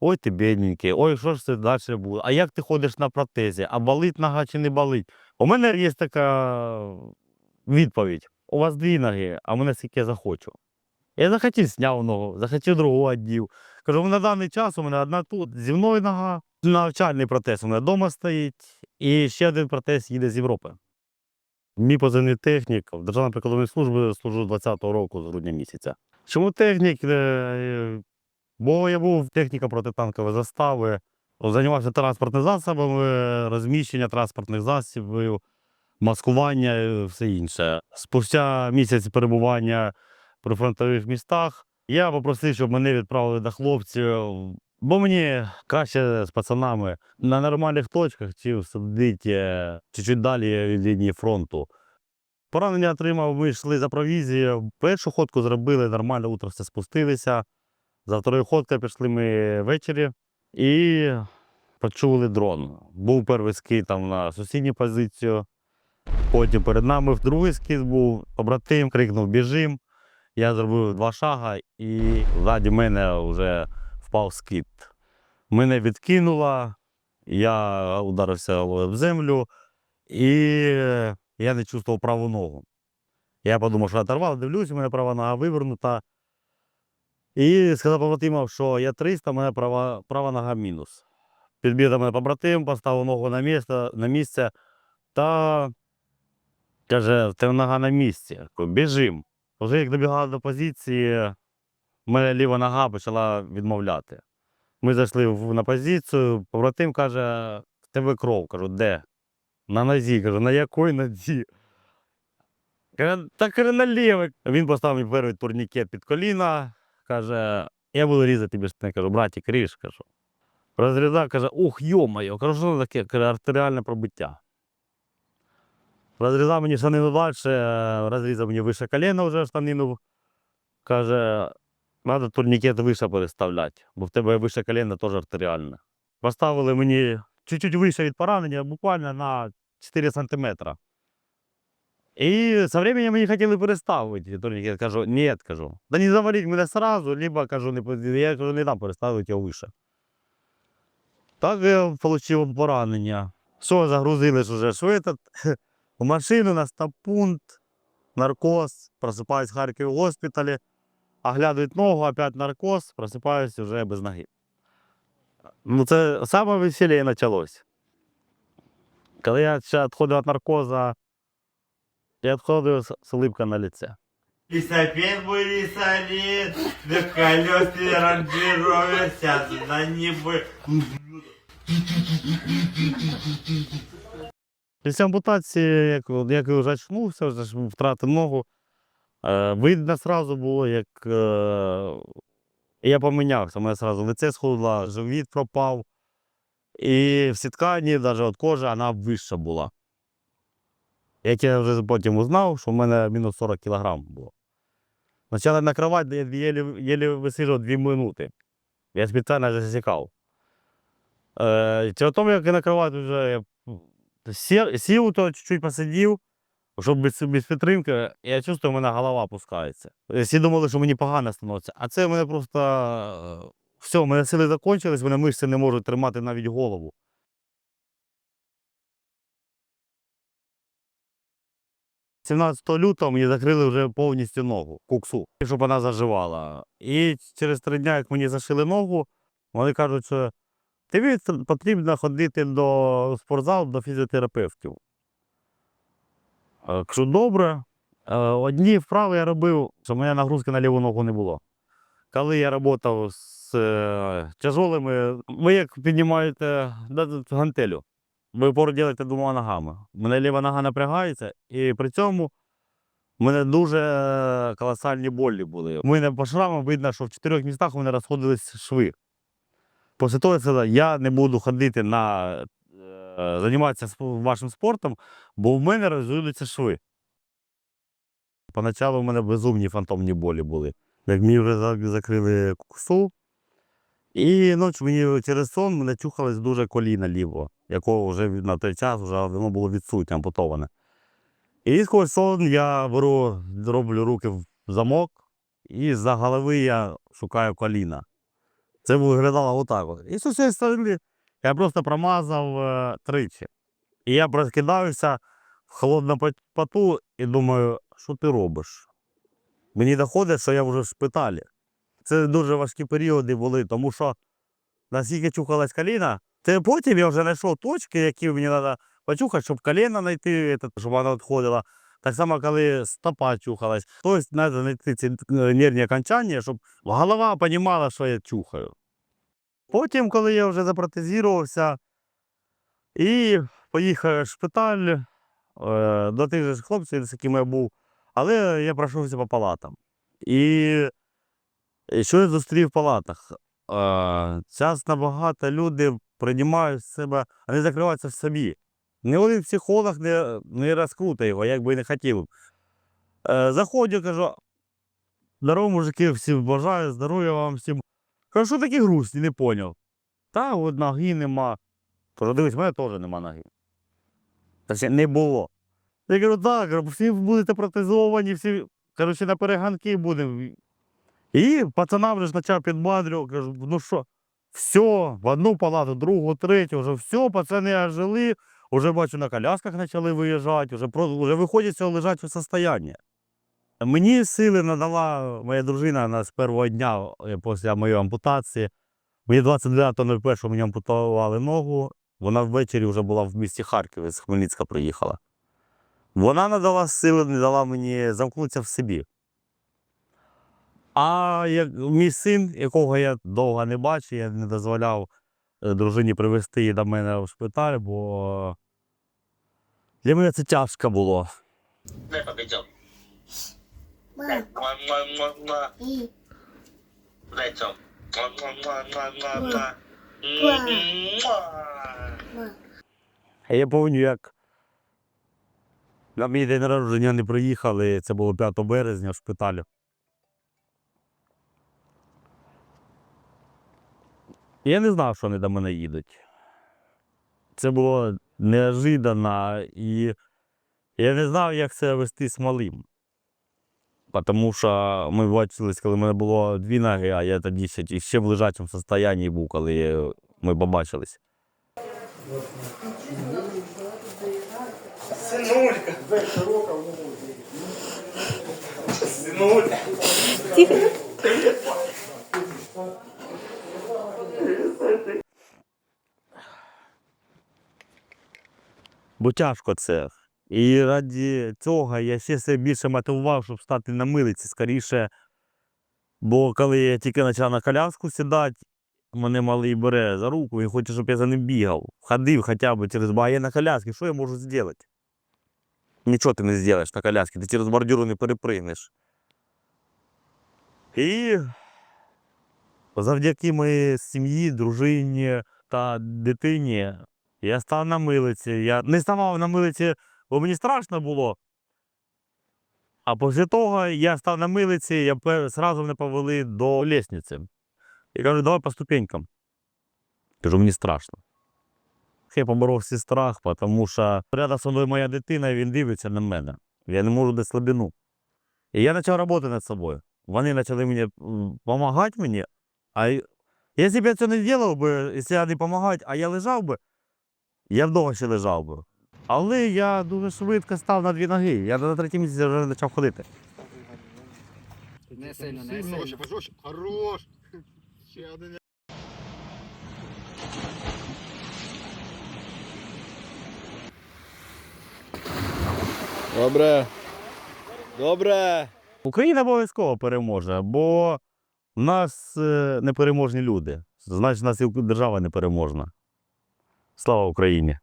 ой, ти бідненький, ой, що ж це далі буде? А як ти ходиш на протезі? А болить нога чи не болить? У мене є така відповідь: у вас дві ноги, а мене скільки я захочу. Я захотів зняв ногу, захотів другу одів. Кажу, на даний час у мене одна тут зі мною нога, навчальний протез у мене вдома стоїть, і ще один протез їде з Європи. Мій позивний технік в Державній прикордонній службі служу 20-го року з грудня місяця. Чому технік? Е, Бо я був техніка протитанкової застави, займався транспортними засобами, розміщення транспортних засобів, маскування і все інше. Спустя місяць перебування при фронтових містах я попросив, щоб мене відправили до хлопців, бо мені краще з пацанами на нормальних точках, чи сидіти чуть-чуть далі від лінії фронту. Поранення отримав, ми йшли за провізією. Першу ходку зробили, нормально утро все спустилися. За второю пішли ми ввечері і почули дрон. Був перший скид там на сусідню позицію. Потім перед нами другий скид був, побратим крикнув Біжим. Я зробив два шага, і ззаді мене вже впав скид. Мене відкинуло, я ударився в землю, і я не чувствував праву ногу. Я подумав, що оторвав, дивлюсь, у мене права нога вивернута. І сказав побратимам, що я 300, у мене права, права нога мінус. Підбіг мене побратим, поставив ногу на місце, на місце та каже, тебе нога на місці. Біжим. Вже як добігали до позиції, в мене ліва нога почала відмовляти. Ми зайшли на позицію, побратим каже, в тебе кров. Кажу, де? На нозі. Кажу, на якій нозі? Каже, та каже. Він поставив мені перший турнікет під коліна. Каже, я буду різати біштини. Кажу, братик, ріж, кажу. Розрізав, каже, ух, йо-моє, кажу, що таке? Каже, артеріальне пробиття. Розрізав мені штанину далі, розрізав мені вище коліна вже штанину. Каже, треба турнікет вище переставляти, бо в тебе вище коліна теж артеріальне. Поставили мені чуть-чуть вище від поранення, буквально на 4 сантиметри. І со временем мені хотіли переставити турнікет. Кажу, ні, кажу. Да не заваліть мене сразу, либо кажу, не, я кажу, не дам переставити його вище. Так я отримав поранення. Що загрузили ж уже, що в машину на стаб-пункт, наркоз, просипаюсь в Харкові в госпіталі, оглядують ногу, опять наркоз, просипаюсь вже без ноги. Ну, це саме весілля почалось. Коли я ще відходив від наркоза, я відходив з, з улыбкою на лице. Лісапет мой лісалет, на колесі ранжировер сяду на ніби. Після ампутації, як, як я вже очнувся, вже ж втратив ногу, е, видно сразу було, як е, я помінявся. У мене сразу лице схудло, живіт пропав. І в сіткані, навіть от кожа, вона вища була. Як я вже потім узнав, що в мене мінус 40 кг було. Почали на кровать, я єлі, висижу 2 минути. Я спеціально засікав. Е, тому, як я на кровать вже сів, сів то чуть-чуть посидів, щоб без, без підтримки, я чувствую, у мене голова опускається. Всі думали, що мені погано становиться. А це в мене просто е, все, у мене сили закінчились, мене мишці не можуть тримати навіть голову. – 17 лютого мені закрили вже повністю ногу, куксу, щоб вона заживала. І через три дні, як мені зашили ногу, вони кажуть, що тобі потрібно ходити до спортзалу, до фізіотерапевтів. Е, Кажу, добре. Е, Одні вправи я робив, що мене нагрузки на ліву ногу не було. Коли я працював з е, тяжолими, ви як піднімаєте гантелю, ви опору робите двома ногами. У мене ліва нога напрягається, і при цьому в мене дуже колосальні болі були. У мене по шрамам видно, що в чотирьох містах у мене розходились шви. Після того я сказав, я не буду ходити на е, займатися вашим спортом, бо в мене розвиваються шви. Поначалу в мене безумні фантомні болі були. Як мені вже закрили куксу, і ночі мені через сон мене чухалось дуже коліна ліво, якого вже на той час вже воно було відсутнє, ампутоване. І сквозь сон я беру, роблю руки в замок, і за голови я шукаю коліна. Це виглядало отак. От. І з усієї я просто промазав е, тричі. І я прокидаюся в холодному поту і думаю, що ти робиш? Мені доходить, що я вже в шпиталі. Це дуже важкі періоди були, тому що наскільки чухалась коліна, це потім я вже знайшов точки, які мені треба почухати, щоб коліна знайти, щоб вона відходила. Так само, коли стопа чухалась. Тобто треба знайти ці е, нервні окончання, щоб голова розуміла, що я чухаю. Потім, коли я вже запротезувався і поїхав в шпиталь е, до тих же хлопців, з якими я був, але я пройшовся по палатам. І, і що я зустрів в палатах? Е, Зараз набагато люди приймають себе, вони закриваються в собі. Ні один психолог не, не розкрутить його, як би і не хотів. Е, заходжу, кажу, здорово, мужики, всім бажаю, здоров'я вам всім. Кажу, що такі грустні, не поняв. Та от ноги нема. Кажу, дивись, в мене теж нема ноги. Та не було. Я кажу, так, всі будете протезовані, всі, коротше, на перегонки будемо. І пацана вже почав підбадрювати, кажу, ну що, все, в одну палату, другу, третю, вже все, пацани жили, вже бачу, на колясках почали виїжджати, вже, вже виходять цього лежачого состояння. Мені сили надала моя дружина на з першого дня е, після моєї ампутації. Мені 29.01 мені ампутували ногу. Вона ввечері вже була в місті Харкові, з Хмельницька приїхала. Вона надала сили, не дала мені замкнутися в собі. А як мій син, якого я довго не бачив, я не дозволяв е, дружині привезти її до мене в шпиталь, бо для мене це тяжко було. Я пам'ятаю, як на мій день народження не приїхали, це було 5 березня в шпиталі. Я не знав, що вони до мене їдуть. Це було неожиданно, і я не знав, як себе вести з малим. Тому що ми бачились, коли в мене було дві ноги, а я тоді ще, ще в лежачому стані був, коли ми побачились. Сынулька. Сынулька. Бо тяжко це. І раді цього я ще себе більше мотивував, щоб стати на милиці скоріше. Бо коли я тільки почав на коляску сідати, мене малий бере за руку і хоче, щоб я за ним бігав. Ходив хоча б через а я на коляскі, що я можу зробити? Нічого ти не зробиш на коляскі, ти через бордюру не перепригнеш. І завдяки моїй сім'ї, дружині та дитині я став на милиці. Я не ставав на милиці, бо мені страшно було. А після того я став на милиці, я зразу мене повели до лісниці. Я кажу, давай по ступенькам. Кажу, мені страшно. Я поборов свій страх, тому що рядом зі мною моя дитина, і він дивиться на мене. Я не можу дати слабину. І я почав працювати над собою. Вони почали мені допомагати мені. А якщо б я це не зробив якщо я не а я лежав би, я вдома ще лежав би. Але я дуже швидко став на дві ноги. Я на третій місяці вже почав ходити. Не сильно, не Сильно, пожорстче. Хорош. Ще один. Добре. Добре. Україна обов'язково переможе, бо в нас е, непереможні люди. Значить, в нас і держава непереможна. Слава Україні!